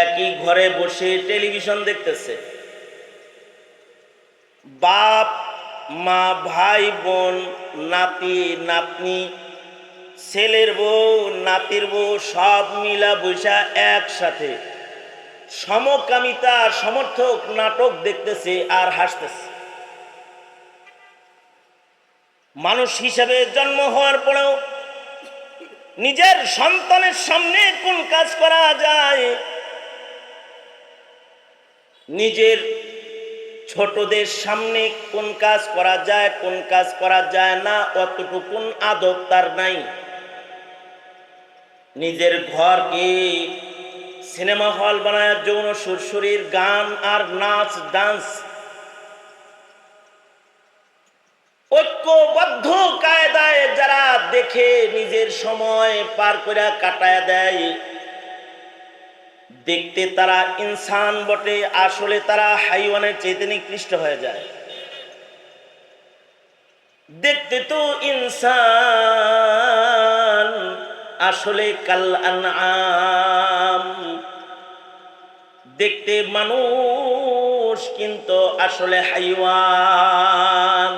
একই ঘরে বসে টেলিভিশন দেখতেছে। বাপ, মা, ভাই, বোন, নাতি, নাতনি, ছেলের বউ, নাতির বউ, সব মিলা বৈশা একসাথে। সমকামিতা, সমর্থক নাটক দেখতেছে আর হাসতেছে। মানুষ হিসাবে জন্ম হওয়ার পরেও নিজের সন্তানের সামনে কোন কাজ করা যায়? নিজের ছোটদের সামনে কোন কাজ করা যায়, কোন কাজ করা যায় না, অতটুকুন আদব তার নাই। নিজের ঘরকে সিনেমা হল বানায় যৌন সুরসুরির গান আর নাচ, ডান্স। ঐক্যবদ্ধ কায়দায় যারা দেখে নিজের সময় পার করে কাটায় দেয় দেখতে তারা ইনসান বটে, আসলে তারা হাইওয়ানের চেতে নিকৃষ্ট হয়ে যায়। দেখতে তো ইনসান, আসলে কাল আনআম। দেখতে মানুষ, কিন্তু আসলে হাইওয়ান।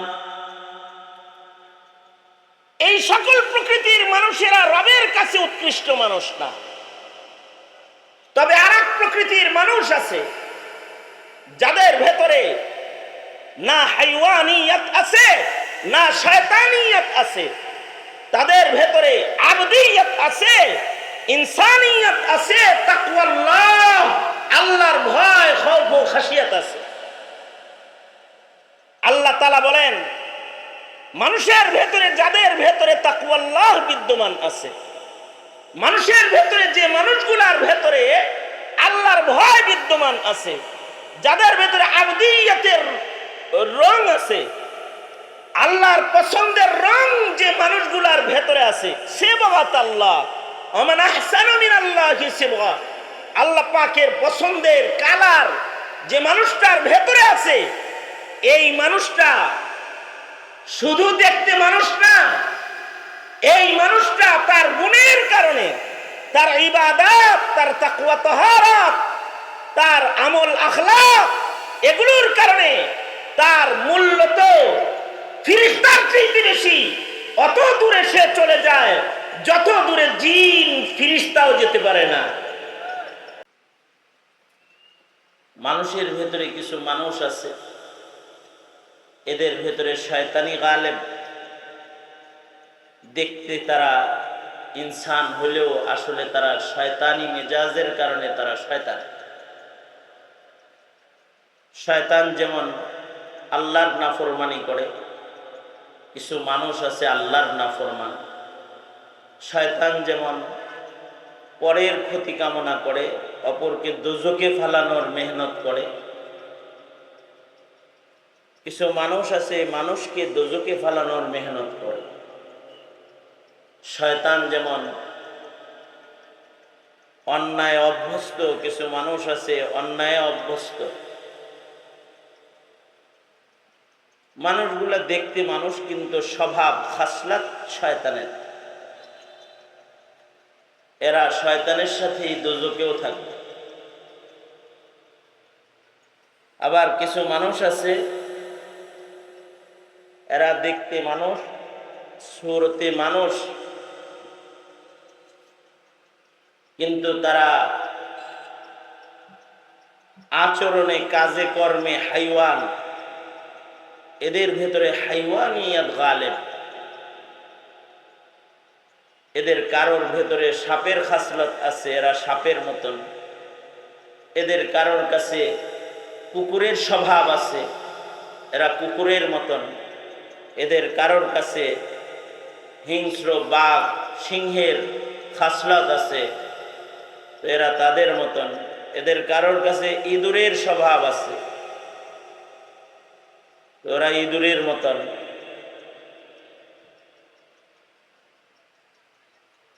এই সকল প্রকৃতির মানুষেরা রবের কাছে উৎকৃষ্ট মানুষ না। তবে আর প্রকৃতির মানুষ আছে, যাদের ভেতরে না হাইওয়ানিয়ত আছে, না শয়তানিয়ত আছে, তাদের ভেতরে আবদিয়ত আছে, ইনসানিয়ত আছে, তাকওয়াল্লাহ, আল্লাহর ভয়, খৌফ ও খাসিয়াত আছে। আল্লাহ তাআলা বলেন, মানুষের ভেতরে, যাদের ভেতরে তাকওয়াল্লাহ বিদ্যমান আছে মানুষের ভেতরে, যে মানুষগুলার ভেতরে আল্লাহর ভয় বিদ্যমান আছে, যাদের ভেতরে আবদিয়তের রং আছে, আল্লাহর পছন্দের রং যে মানুষগুলার ভেতরে আছে সে বাবাত আল্লাহ। অমান আহসানু মিনাল্লাহি সিবগা। আল্লাহ পাকের পছন্দের কালার যে মানুষটার ভেতরে আছে, এই মানুষটা শুধু দেখতে মানুষ তার গুণের কারণে, তার ইবাদত, তার তাকুয়া তহারাত, তার আমল আখলাক, এগুলোর কারণে তার মূল্য তো বেশি। অত দূরে সে চলে যায়, যত দূরে জিন ফিরিস্তাও যেতে পারে না। মানুষের ভেতরে কিছু মানুষ আছে, এদের ভেতরে শয়তানি গালেব। দেখতে তারা ইনসান হলেও আসলে তারা শয়তানি মেজাজের কারণে তারা শয়তান। শয়তান যেমন আল্লাহর নাফরমানি করে, কিছু মানুষ আছে আল্লাহর নাফরমান। শয়তান যেমন পরের ক্ষতি কামনা করে, অপরকে দুজকে ফালানোর মেহনত করে। কিছু মানুষ আছে মানুষকে দোজকে ফালানোর মেহনত করে। শয়তান যেমন অন্যায় অভ্যস্ত, কিছু মানুষ আছে অন্যায় অভ্যস্ত। মানুষগুলা দেখতে মানুষ কিন্তু স্বভাব খাসলাত শয়তানের। এরা শয়তানের সাথেই দোজকেও থাকবে। আবার কিছু মানুষ আছে, এরা দেখতে মানুষ, সুরতে মানুষ কিন্তু তারা আচরণে, কাজে, কর্মে হাইওয়ান। এদের ভেতরে হাইওয়ান হাইওয়ানিয়াত গালেব। এদের কারোর ভেতরে সাপের খাসলত আছে, এরা সাপের মতন। এদের কারোর কাছে কুকুরের স্বভাব আছে, এরা কুকুরের মতন। এদের কারোর কাছে হিংস্র বাঘ, সিংহের খাসলত আছে তো এরা তাদের মতন। এদের কারোর কাছে ইঁদুরের স্বভাব আছে। ওরা ইঁদুরের মতন।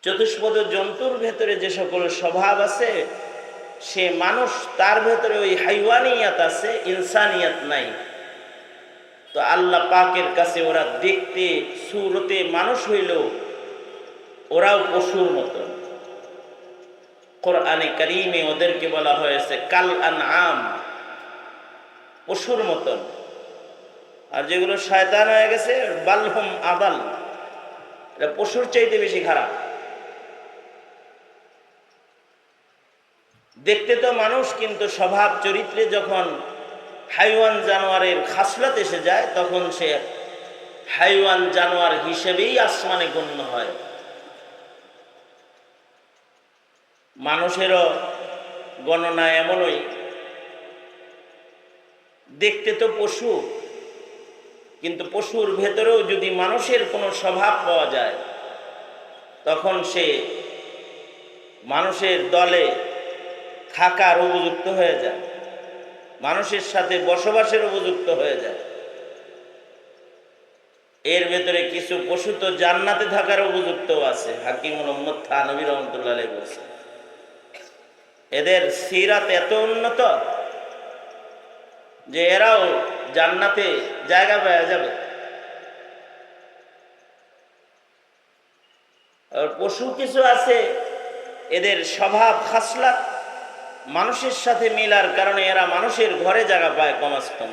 চতুষ্পদ জন্তুর ভেতরে যে সকল স্বভাব আছে, সে মানুষ তার ভেতরে ওই হাইওয়ানিয়াত আছে, ইনসানিয়াত নাই। তো আল্লাহ পাকের কাছে ওরা দেখতে, সুরতে মানুষ হইল ওরাও পশুর মতন। কোরআনে করিমে ওদেরকে বলা হয়েছে, কাল আন আম পশুর মতন। আর যেগুলো শয়তান হয়ে গেছে, বালহুম আদাল এটা পশুর চাইতে বেশি খারাপ। দেখতে তো মানুষ, কিন্তু স্বভাব চরিত্রে যখন হাইওয়ান জানোয়ারের খাসলাত এসে যায়, তখন সে হাইওয়ান জানোয়ার হিসেবেই আসমানে গণ্য হয়। মানুষেরও গণনা এমনই। দেখতে তো পশু, কিন্তু পশুর ভেতরেও যদি মানুষের কোনো স্বভাব পাওয়া যায়, তখন সে মানুষের দলে থাকার উপযুক্ত হয়ে যায়, মানুষের সাথে বসবাসের উপযুক্ত হয়ে যায়। এর ভেতরে কিছু পশু তো জান্নাতে থাকার উপযুক্ত আছে হাকিম মোহাম্মদ থানবী রহমতুল্লাহ বলছে এদের সিরাত এত উন্নত যে এরাও জান্নাতে জায়গা পাওয়া যাবে। পশু কিছু আছে, এদের স্বভাব খাসলাত, মানুষের সাথে মিলার কারণে এরা মানুষের ঘরে জায়গা পায় কমাস কম।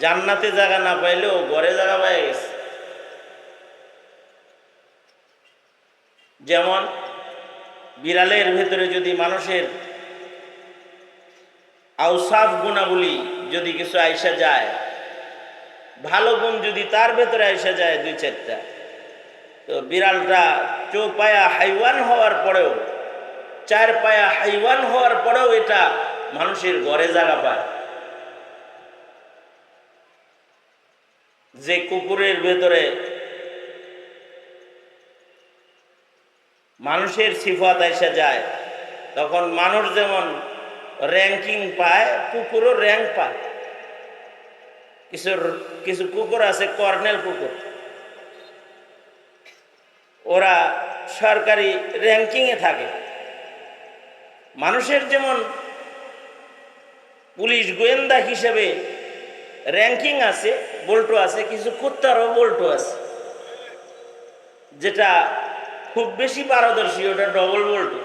জান্নাতে জায়গা না পাইলেও ঘরে জায়গা পায় গেছে। যেমন বিড়ালের ভেতরে যদি মানুষের আউসাফ গুণাবলী যদি কিছু আইসা যায়, ভালো গুণ যদি তার ভেতরে আইসা যায় দুই চারটা। তো বিড়ালটা চৌপায়া হাইওয়ান হওয়ার পরেও, চার পায়া হাইওয়ান হওয়ার পরেও এটা মানুষের ঘরে জায়গা পায়। যে কুকুরের ভেতরে মানুষের সিফাত এসে যায়, তখন মানুষ যেমন র্যাঙ্কিং পায়, কুকুরও র্যাঙ্ক পায়। কিছু কিছু কুকুর আছে, কর্নেল কুকুর। ওরা সরকারি র্যাঙ্কিংয়ে থাকে। মানুষের যেমন পুলিশ গোয়েন্দা হিসেবে র্যাঙ্কিং আছে, বল্টু আছে, কিছু কুত্তারও বল্টু আছে। যেটা খুব বেশি পারদর্শী, ওটা ডবল বল্টু।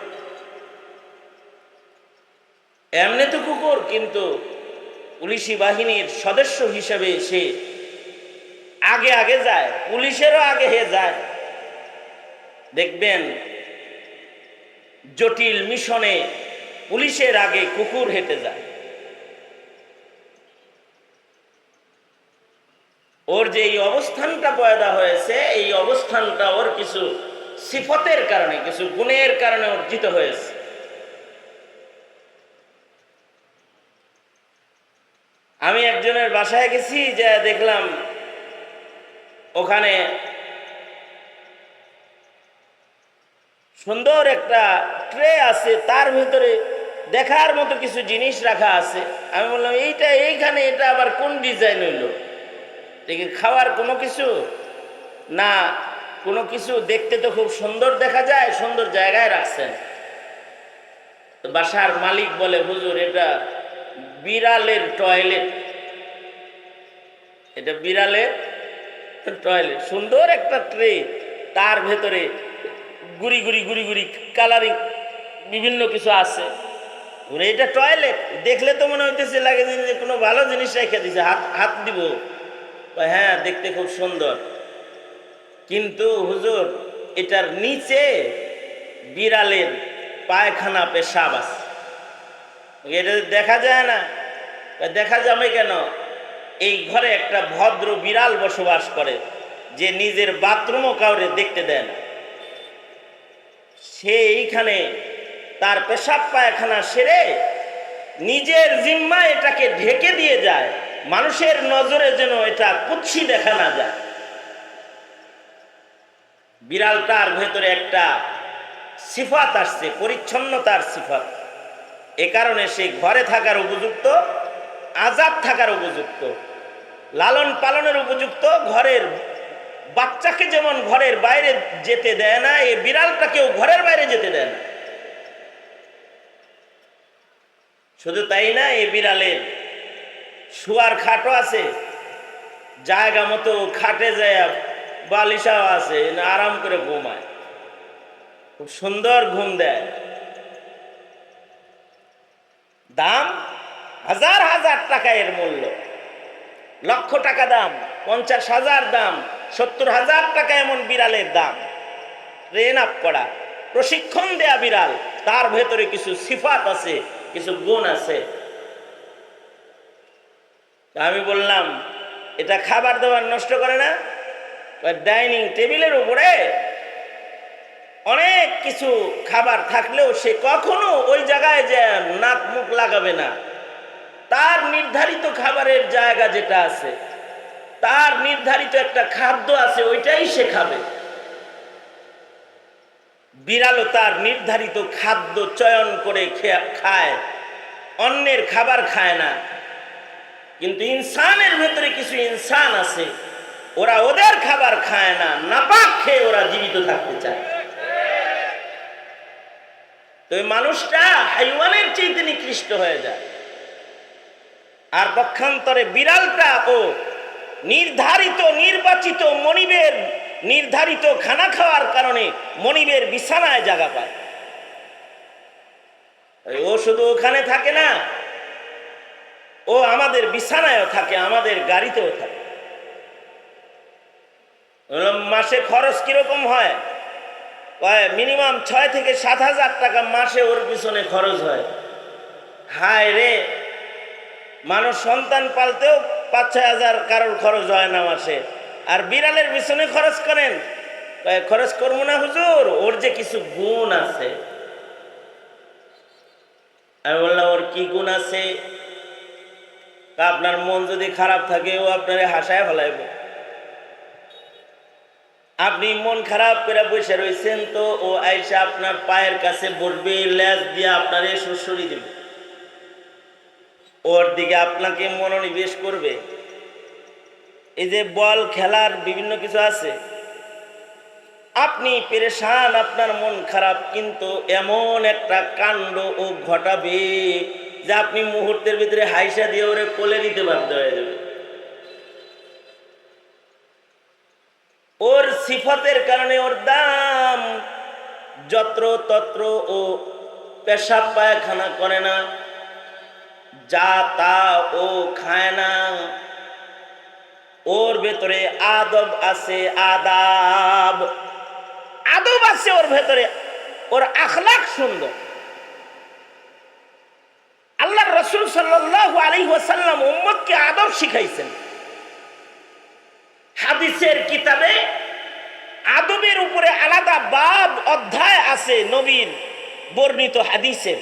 এমনি তো কুকুর, কিন্তু পুলিশি বাহিনীর সদস্য হিসেবে সে আগে আগে যায়, পুলিশেরও আগে হে যায়। দেখবেন, জটিল মিশনে পুলিশের আগে কুকুর হেঁটে যায়। ওর যে এই অবস্থানটা পয়দা হয়েছে, এই অবস্থানটা ওর কিছু সিফতের কারণে, কিছু গুণের কারণে অর্জিত হয়েছে। আমি একজনের বাসায় গেছি, যে দেখলাম ওখানে সুন্দর একটা ট্রে আছে, তার ভিতরে দেখার মতো কিছু জিনিস রাখা আছে। আমি বললাম, এইটা এইখানে, এটা আবার কোন ডিজাইন হইল? দেখি, খাওয়ার কোনো কিছু? না, কোনো কিছু দেখতে তো খুব সুন্দর দেখা যায়, সুন্দর জায়গায় রাখছেন। বাসার মালিক বলে, হুজুর, এটা বিড়ালের টয়লেট। এটা বিড়ালের টয়লেট। সুন্দর একটা ট্রে। তার ভেতরে গুড়ি গুড়ি গুড়ি গুড়ি কালারিং বিভিন্ন কিছু আছে। এটা টয়লেট। দেখলে তো মনে হইতেছে লাগে যে কোনো ভালো জিনিস রেখে দিছে। হাত হাত দিব। হ্যাঁ দেখতে খুব সুন্দর। কিন্তু হুজুর, এটার নিচে বিড়ালের পায়খানা পেশাব আছে। এটা দেখা যায় না। দেখা যাবে কেন? এই ঘরে একটা ভদ্র বিড়াল বসবাস করে, যে নিজের বাথরুমও কাউরে দেখতে দেয় না। সে এইখানে তার পেশাব পায়খানা সেরে নিজের জিম্মা এটাকে ঢেকে দিয়ে যায়। মানুষের নজরে যেন এটা কুচ্ছি দেখা না যায়। বিড়ালটার ভেতরে একটা সিফাত আসছে, পরিচ্ছন্নতার সিফাত। এ কারণে সে ঘরে থাকার উপযুক্ত, আজাদ থাকার উপযুক্ত, লালন পালনের উপযুক্ত ঘরের বাচ্চাকে যেমন ঘরের বাইরে যেতে দেয় না এই বিড়ালটাকেও ঘরের বাইরে যেতে দেয় না। শুধু তাই না এই বিড়ালের শুয়ার খাটও আছে, জায়গা মতো খাটে যায়, বালিশাও আছে আরাম করে ঘুমায়। খুব সুন্দর ঘুম দেয়। দাম হাজার হাজার টাকা এর মূল্য। লক্ষ টাকা দাম, পঞ্চাশ হাজার দাম, সত্তর হাজার টাকা এমন বিড়ালের দাম। ট্রেন আপ করা, প্রশিক্ষণ দেয়া বিড়াল, তার ভেতরে কিছু সিফাত আছে, কিছু গুণ আছে। আমি বললাম, এটা খাবার দাবার নষ্ট করে না? ডাইনিং টেবিলের উপরে অনেক কিছু খাবার থাকলেও সে কখনো ওই জায়গায় যে নাক মুখ লাগাবে না। তার নির্ধারিত খাবারের জায়গা যেটা আছে, তার নির্ধারিত একটা খাদ্য আছে, ওইটাই সে খাবে। বিড়ালও তার নির্ধারিত খাদ্য চয়ন করে খেয়া- অন্যের খাবার খায় না। কিন্তু ইনসানের ভেতরে কিছু ইনসান আছে, ওরা ওদের খাবার খায় না, নাপাক খেয়ে ওরা জীবিত থাকতে চায়। তো মানুষটা হাইওয়ানের চেয়ে নিকৃষ্ট হয়ে যায়। আর পক্ষান্তরে বিড়ালটা ও নির্ধারিত, নির্বাচিত মনিবের, নির্ধারিত খানা খাওয়ার কারণে মনিবের বিছানায় জায়গা পায়। ও শুধু ওখানে থাকে না, ও আমাদের বিছানায়ও থাকে, আমাদের গাড়িতেও থাকে। মাসে খরচ কীরকম হয়? মিনিমাম ছয় থেকে সাত হাজার টাকা মাসে ওর পিছনে খরচ হয়। হায় রে, মানুষ সন্তান পালতেও পাঁচ, ছয় হাজার কারোর খরচ হয় না মাসে। আর বিড়ালের পিছনে খরচ করেন? খরচ করব না হুজুর, ওর যে কিছু গুণ আছে। আমি বললাম, ওর কি গুণ আছে? আপনার মন যদি খারাপ থাকে, ও আপনারে হাসায় ফেলাইব। আপনি মন খারাপ করে বসে রয়েছেন তো, ও আইসা আপনার পায়ের কাছে বসবে ল্যাজ দিয়ে আপনারে সুসরি দেবে। ওর দিকে আপনাকে মনোনিবেশ করবে। এই যে বল, খেলার বিভিন্ন কিছু আছে। আপনি পেরেশান, আপনার মন খারাপ, কিন্তু এমন একটা কাণ্ড ও ঘটাবে যে আপনি মুহূর্তের ভিতরে হাইসা দিয়ে ওরে কোলে নিতে বাধ্য হয়ে যাবে ওর সিফতের কারণে ওর দাম যত্র তত্র ও পেশাব পায়খানা করে না, যা তা ও খায় না। ওর ভেতরে আদব আছে, আদাব। আদব আছে ওর ভেতরে। ওর আখলাক সুন্দর। আল্লাহ রসুল সাল্লাহ আলী ওয়াসাল্লাম উম্মতকে আদব শিখাইছেন। হাদিসের কিতাবে আদবের উপরে আলাদা বাব অধ্যায় আছে নবীন বর্ণিত হাদিসের।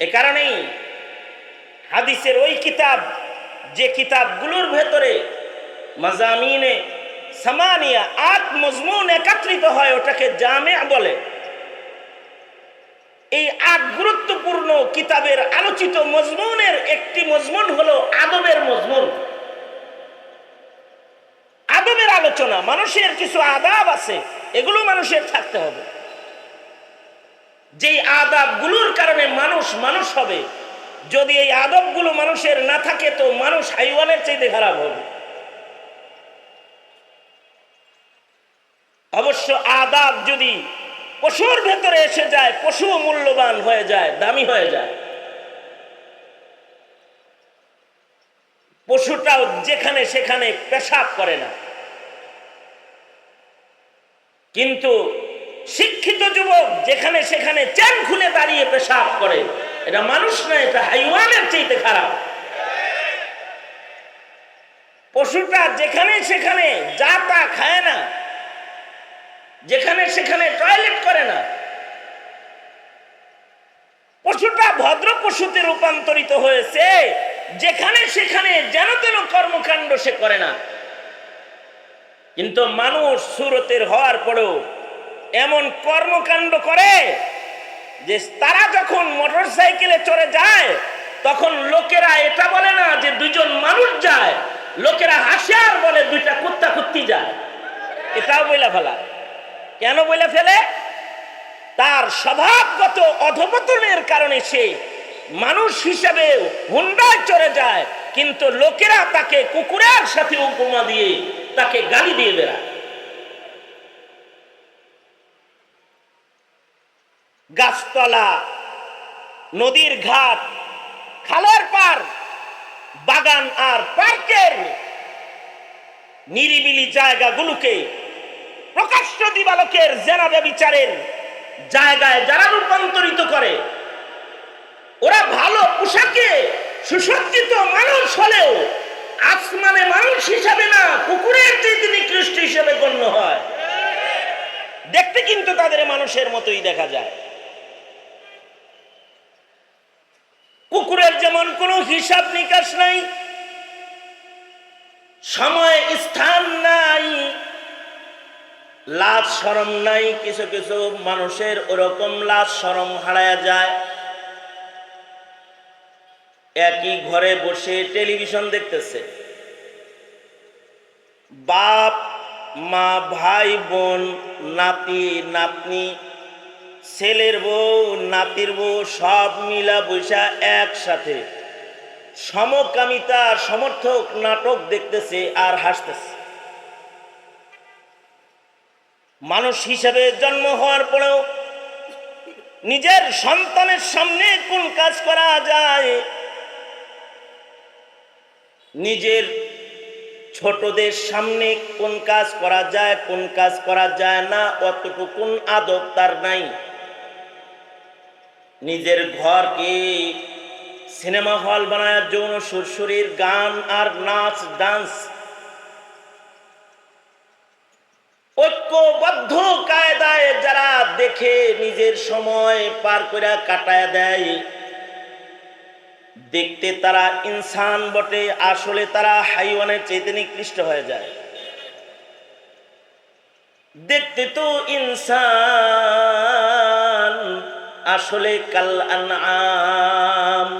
এ কারণেই হাদিসের ওই কিতাব, যে কিতাবগুলোর ভেতরে মাজামিনে সামানিয়া আট মজমুন একত্রিত হয়, ওটাকে জামে বলে। এই আট গুরুত্বপূর্ণ কিতাবের আলোচিত মজমুনের একটি মজমুন হলো আদবের মজমুন। আদবের আলোচনা, মানুষের কিছু আদাব আছে, এগুলো মানুষের থাকতে হবে। যেই আদাবগুলোর কারণে মানুষ মানুষ হবে, যদি এই আদবগুলো মানুষের না থাকে, তো মানুষ হাইওয়ানের চাইতে খারাপ হবে। অবশ্য আদাব যদি পশুর ভেতরে এসে যায়, পশু মূল্যবান হয়ে যায়, দামি হয়ে যায়। পশুটাও যেখানে সেখানে পেশাব করে না। কিন্তু শিক্ষিত যুবক যেখানে সেখানে চ্যান খুলে দাঁড়িয়ে পেশাব করে, এটা মানুষ না, এটা হাইওয়ানের চাইতে খারাপ। পশুটা যেখানে সেখানে যা তা খায় না, যেখানে সেখানে টয়লেট করে না, পশুটা ভদ্র পশুতে রূপান্তরিত হয়েছে, যেখানে সেখানে যেন তেন কর্মকাণ্ড সে করে না। কিন্তু মানুষ সুরতের হওয়ার পরেও এমন কর্মকাণ্ড করে যে তারা যখন মোটর সাইকেলে চড়ে যায়, তখন লোকেরা এটা বলে না যে দুজন মানুষ যায়, লোকেরা হাসে আর বলে দুইটা কুত্তা কুত্তি যায়। এটাও বইলা ফেলা। কেন বলে ফেলে? তার স্বভাবগত অধপতনের কারণে সে মানুষ হিসাবে হুন্ডায় চড়ে যায়, কিন্তু লোকেরা তাকে কুকুরের সাথে উপমা দিয়ে তাকে গালি দিয়ে বেড়ায়। গাছতলা, নদীর ঘাট, খালের পার বাগান আর পার্কের নিরিবিলি জায়গাগুলোকে প্রকাশ্য দিবালকের জেনাবে বিচারের জায়গায় যারা রূপান্তরিত করে, ওরা ভালো পোশাকে সুসজ্জিত মানুষ হলেও আসমানে মানুষ হিসাবে না, কুকুরের চেয়ে তিনি খ্রিস্ট হিসেবে গণ্য হয়। দেখতে কিন্তু তাদের মানুষের মতোই দেখা যায়। কুকুরের যেমন কোনো হিসাব নিকাশ নাই, সময় স্থান নাই লাজ সরম নাই, কিছু কিছু মানুষের ওরকম লাজ সরম হারায়া যায়। একই ঘরে বসে টেলিভিশন দেখতেছে। বাপ, মা, ভাই, বোন, নাতি, নাতনি, ছেলের বউ, নাতির বউ, সব মিলা বৈশা একসাথে সমকামিতা, সমর্থক নাটক দেখতেছে আর হাসতেছে। মানুষ হিসেবে জন্ম হওয়ার পরেও নিজের সন্তানের সামনে কোন কাজ করা যায়? নিজের ছোটদের সামনে কোন কাজ করা যায়, কোন কাজ করা যায় না অতটুকুন আদব তার নাই। নিজের ঘরকে সিনেমা হল বানায় যৌন সুরসুরির গান আর নাচ, ডান্স। ঐক্যবদ্ধ কায়দায় যারা দেখে নিজের সময় পার করে কাটায় দেয় দেখতে তারা ইনসান বটে, আসলে তারা হাইওয়ানের চেতে নিকৃষ্ট হয়ে যায়। দেখতে তো ইনসান, আসলে কাল আনআম।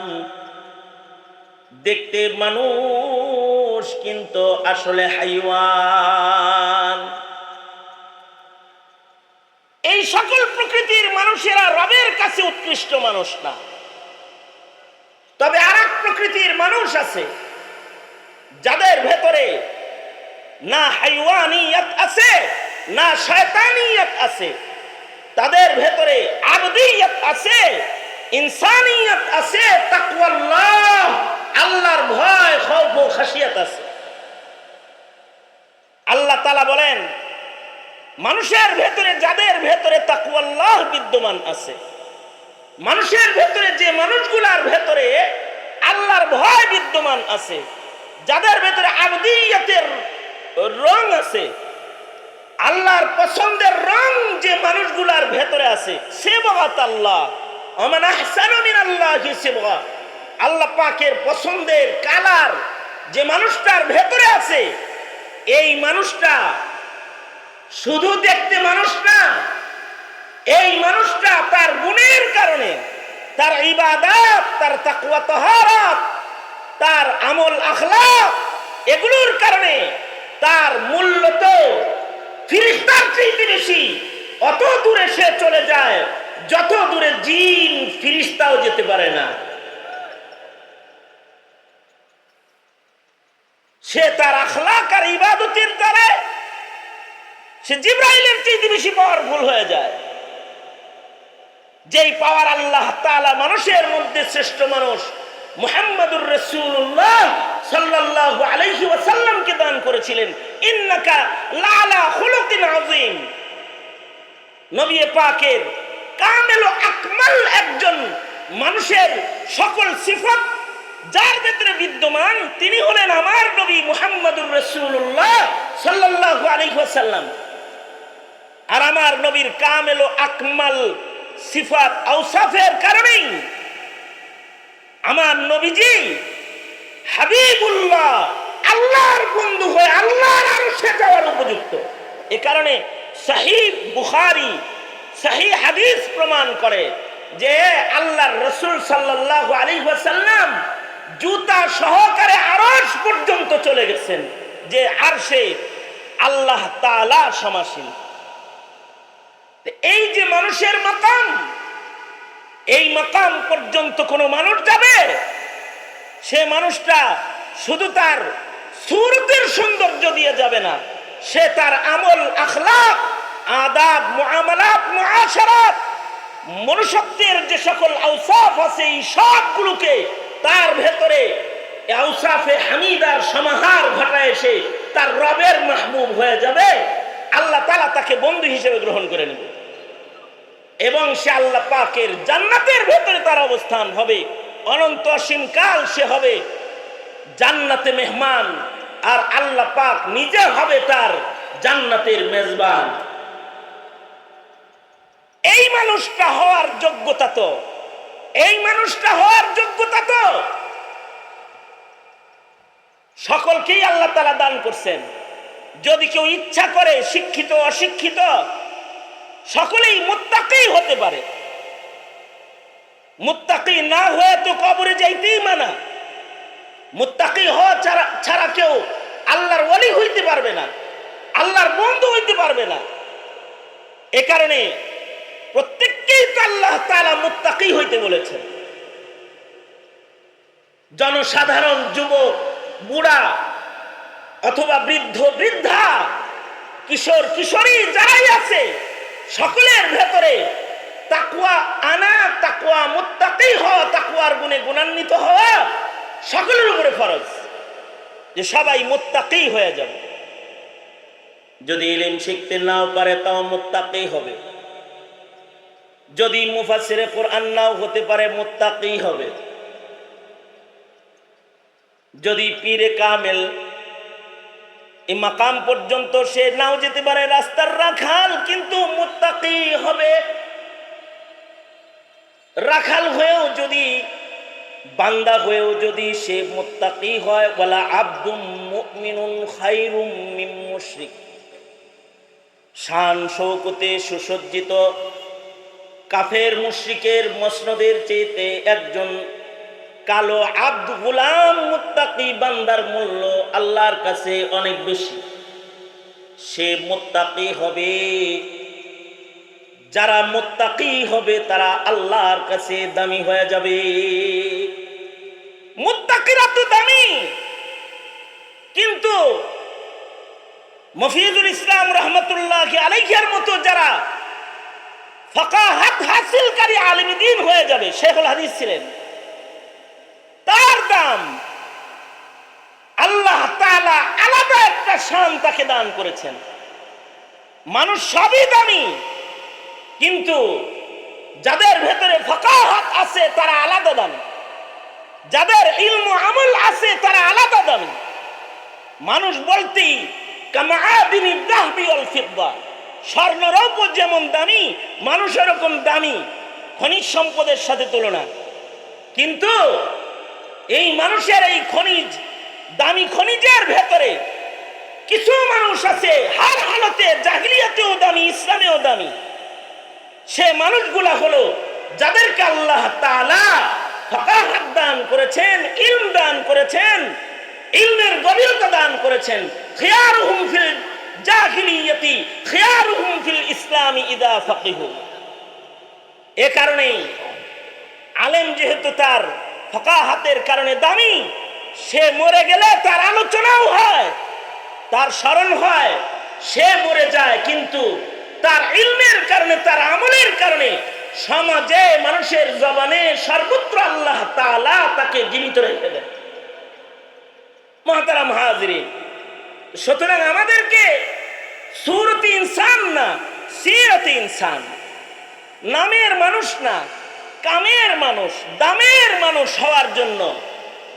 দেখতে মানুষ, কিন্তু আসলে হাইওয়ান। এই সকল প্রকৃতির মানুষেরা রবের কাছে উৎকৃষ্ট মানুষ না। তবে আর প্রকৃতির মানুষ আছে, যাদের ভেতরে না হাইওয়ানিয়ত আছে, না শয়তানিয়ত আছে। তাদের ভেতরে আবদিয়ত আছে, ইনসানিয়ত আছে, তাকওয়াল্লাহ, আল্লাহর ভয়, খৌফ ও খাসিয়াত আছে। আল্লাহ তাআলা বলেন, মানুষের ভেতরে, যাদের ভেতরে তাকওয়াল্লাহ বিদ্যমান আছে মানুষের ভেতরে, যে মানুষগুলার ভেতরে আল্লাহর ভয় বিদ্যমান আছে, যাদের ভেতরে আবদিয়তের রং আছে, আল্লাহর পছন্দের রং যে মানুষগুলার ভেতরে আছে সে বগাত আল্লাহ। অমান আহসানু মিনাল্লাহি সিবগা। আল্লাহ পাকের পছন্দের কালার যে মানুষটার ভেতরে আছে, এই মানুষটা শুধু দেখতে মানুষ না এই মানুষটা তার গুণের কারণে, তার ইবাদত, তার তাকুয়া তার আমল আখলাক, এগুলোর কারণে তার মূল্য তো ফিরিস্তার বেশি। অত দূরে সে চলে যায়, যত দূরে জিন ফিরিস্তাও যেতে পারে না। সে তার আখলাক আর ইবাদতের দ্বারা সে জিব্রাইলের চাইতে বেশি পাওয়ারফুল হয়ে যায়। যেই পাওয়ার আল্লাহ তালা মানুষের মধ্যে শ্রেষ্ঠ মানুষ মুহাম্মাদুর রাসূলুল্লাহ সাল্লাল্লাহু আলাইহি ওয়াসাল্লামকে দান করেছিলেন। ইন্নাকা লালা খুলুকিন আযীম। নবী পাকের কামেল আকমাল একজন মানুষের সকল সিফত, যার ভেতরে বিদ্যমান তিনি হলেন আমার নবী মুহাম্মাদুর রাসূলুল্লাহ সাল্লাল্লাহু আলাইহি ওয়াসাল্লাম। আর আমার নবীর কামেল আকমাল সিফাত আউসাফের কারণেই আমার নবীজি হাবিবুল্লাহ আল্লাহর বন্ধু হয়ে আল্লাহর আরশে যাওয়ার উপযুক্ত। এ কারণে সহি বুখারি সহি হাদিস প্রমাণ করে যে আল্লাহর রসুল সাল্লাল্লাহু আলাইহি ওয়াসাল্লাম জুতা সহকারে আরশ পর্যন্ত চলে গেছেন, যে আরশে আল্লাহ তাআলা সমাসীন। এই যে মানুষের মাকাম, এই মাকাম পর্যন্ত কোনো মানুষ যাবে? সে মানুষটা শুধু তার সুরতের সৌন্দর্য দিয়ে যাবে না, সে তার আমল, আখলাক, আদাব, মুআমালাত, মুআশারাত, মনুষ্যত্বের যে সকল আউসাফ আছে, এই সবগুলোকে তার ভেতরে আউসাফে হামিদার সমাহার ঘটায় এসে তার রবের মাহবুব হয়ে যাবে। আল্লাহ তালা তাকে বন্ধু হিসেবে গ্রহণ করে নেবে। এবং সে আল্লাহ পাকের জান্নাতের ভেতরে তার অবস্থান হবে। অনন্ত অসীম কাল সে হবে জান্নাতে মেহমান, আর আল্লাহ পাক নিজে হবে তার জান্নাতের মেজবান। এই মানুষটা হওয়ার যোগ্যতা তো, এই মানুষটা হওয়ার যোগ্যতা তো। সকলকেই আল্লাহ তালা দান করছেন। যদি কেউ ইচ্ছা করে শিক্ষিত, অশিক্ষিত সকলেই মুত্তাকি হতে পারে। মুত্তাকি না হয়ে তো কবরে যাইতেই মানা। মুত্তাকি হওয়া ছাড়া ছাড়া কেউ আল্লাহর ওলি হইতে পারবে না, আল্লাহর বন্ধু হইতে পারবে না। এ কারণে প্রত্যেককেই তো আল্লাহ তালা মুত্তাকি হইতে বলেছেন। জনসাধারণ, যুবক, বুড়া অথবা বৃদ্ধ, বৃদ্ধা, কিশোর, কিশোরী যারাই আছে সকলের ভেতরে তাকুয়া আনা তাকুয়া মুত্তাকি হওয়া তাকুয়ার গুণে গুণান্বিত হওয়া সকলের উপরে ফরজ যে সবাই মুত্তাকি হয়ে যাবে। যদি ইলিম শিখতে নাও পারে, তাও মুত্তাকি হবে। যদি মুফাসিরে কোরআন নাও হতে পারে, মুত্তাকি হবে। যদি পীরে কামেল এই মাকাম পর্যন্ত সে নাও যেতে পারে, রাস্তার রাখাল কিন্তু মুত্তাকি হবে। রাখাল হয়েও যদি, বান্দা হয়েও যদি সে মুত্তাকি হয় বলা আব্দুম মুমিনুন খাইরুম মিন মুশরিক। শান শৌকতে সুসজ্জিত কাফের মুশরিকের মসনদের চেয়েতে একজন কালো আব্দ গুলাম মুত্তাকি বান্দার মূল্য আল্লাহর কাছে অনেক বেশি। সে মুত্তাকি হবে, যারা মুত্তাকি হবে তারা আল্লাহর কাছে দামি হয়ে যাবে। মুত্তাকিরা তো দামি, কিন্তু মফিজুল ইসলাম রহমতুল্লাহ আলাইহিয়ার মতো যারা ফাকাহাত হাসিলকারী আলিম হয়ে যাবে, শেখুল হাদিস ছিলেন। তার দাম আল্লাহ তাআলা আলাদা একটা শান তাকে দান করেছেন। মানুষ সবই দামি, কিন্তু যাদের ভেতরে ফাকাহাত আছে, তারা আলাদা দামি। যাদের ইলম আমল আছে, তারা আলাদা দামি। মানুষ বলতেই কামাআদিনি দাহবি স্বর্ণ রৌপ্য যেমন দামি, মানুষ এরকম দামি। খনিজ সম্পদের সাথে তুলনা। কিন্তু এই মানুষের এই খনিজ, দামি খনিজের ভেতরে কিছু মানুষ আছে, হার হালতে জাহিলিয়াতেও দামি, ইসলামেও দামি। সে মানুষগুলা হলো যাদেরকে আল্লাহ ফাকাহাত দান করেছেন, ইলম দান করেছেন, ইলমের গভীরতা দান করেছেন। ফিল ফিল ইদা ফাকিহু। এ কারণেই আলেম যেহেতু তার ফকাহাতের কারণে দামি। সে মরে গেলে তার আলোচনাও হয়, তার স্মরণ হয়। সে মরে যায় কিন্তু তার ইলমের কারণে, তার আমলের কারণে সমাজে, মানুষের জবানে সর্বত্র আল্লাহ তালা তাকে জীবিত রেখে দেন। মহাতারা হাজরিন, সুতরাং আমাদেরকে সুরতি ইনসান না, সিরতি ইনসান, নামের মানুষ না কামের মানুষ, দামের মানুষ হওয়ার জন্য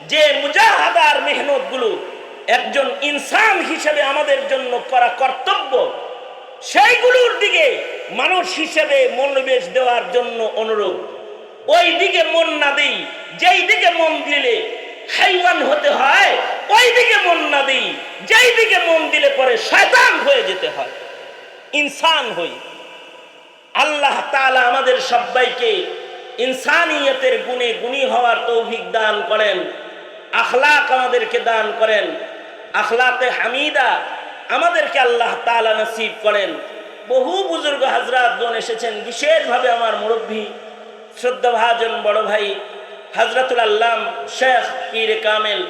যে মুজাহাদার মেহনতগুলো একজন ইনসান হিসেবে আমাদের জন্য করা কর্তব্য, সেইগুলোর দিকে মানুষ হিসেবে মনোনিবেশ দেওয়ার জন্য অনুরোধ। ওই দিকে মন না দিই, যেই দিকে মন দিলে হাইওয়ান হতে হয়, ওই দিকে মন না দিই, যেই দিকে মন দিলে পরে শয়তান হয়ে যেতে হয়। ইনসান হই। আল্লাহ তাআলা আমাদের সবাইকে ইনসানিয়তের গুণে গুণী হওয়ার তৌফিক দান করেন। আখলাক আমাদেরকে দান করেন। আখলাতে হামিদা আমাদেরকে আল্লাহ তাআলা নসিব করেন। বহু বুজুর্গ হাজরাত বোন এসেছেন, বিশেষভাবে আমার মুরব্বী, শ্রদ্ধাভাজন বড় ভাই, হাজরাতুল আল্লাম শেখ পীর কামেল,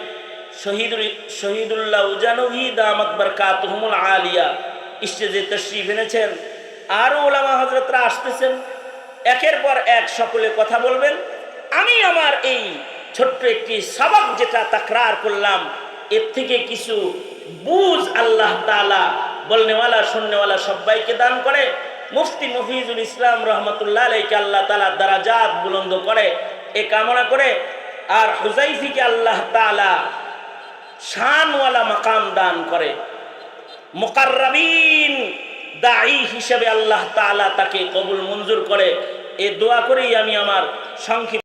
শহীদুল, শহীদুল্লাহ উজানবী দামত বরকাতহুমুল আলিয়া। স্টেজে তশরিফ এনেছেন। আরও ওলামা হজরতরা আসতেছেন। একের পর এক সকলে কথা বলবেন। আমি আমার এই ছোট্ট একটি সবক যেটা তাকরার করলাম, এর থেকে কিছু বুঝ আল্লাহ তালা বলনেওয়ালা, শুননেওয়ালা সবাইকে দান করে। মুফতি মফিজুল ইসলাম রহমতুল্লাহ আলাইকে আল্লাহ তালা দারাজাত বুলন্দ করে, এ কামনা করে। আর হুজাইফিকে আল্লাহ তালা শানওয়ালা মাকাম দান করে। মোকাররাবিন দায়ী হিসেবে আল্লাহ তালা তাকে কবুল মঞ্জুর করে। এ দোয়া করেই আমি আমার সংক্ষিপ্ত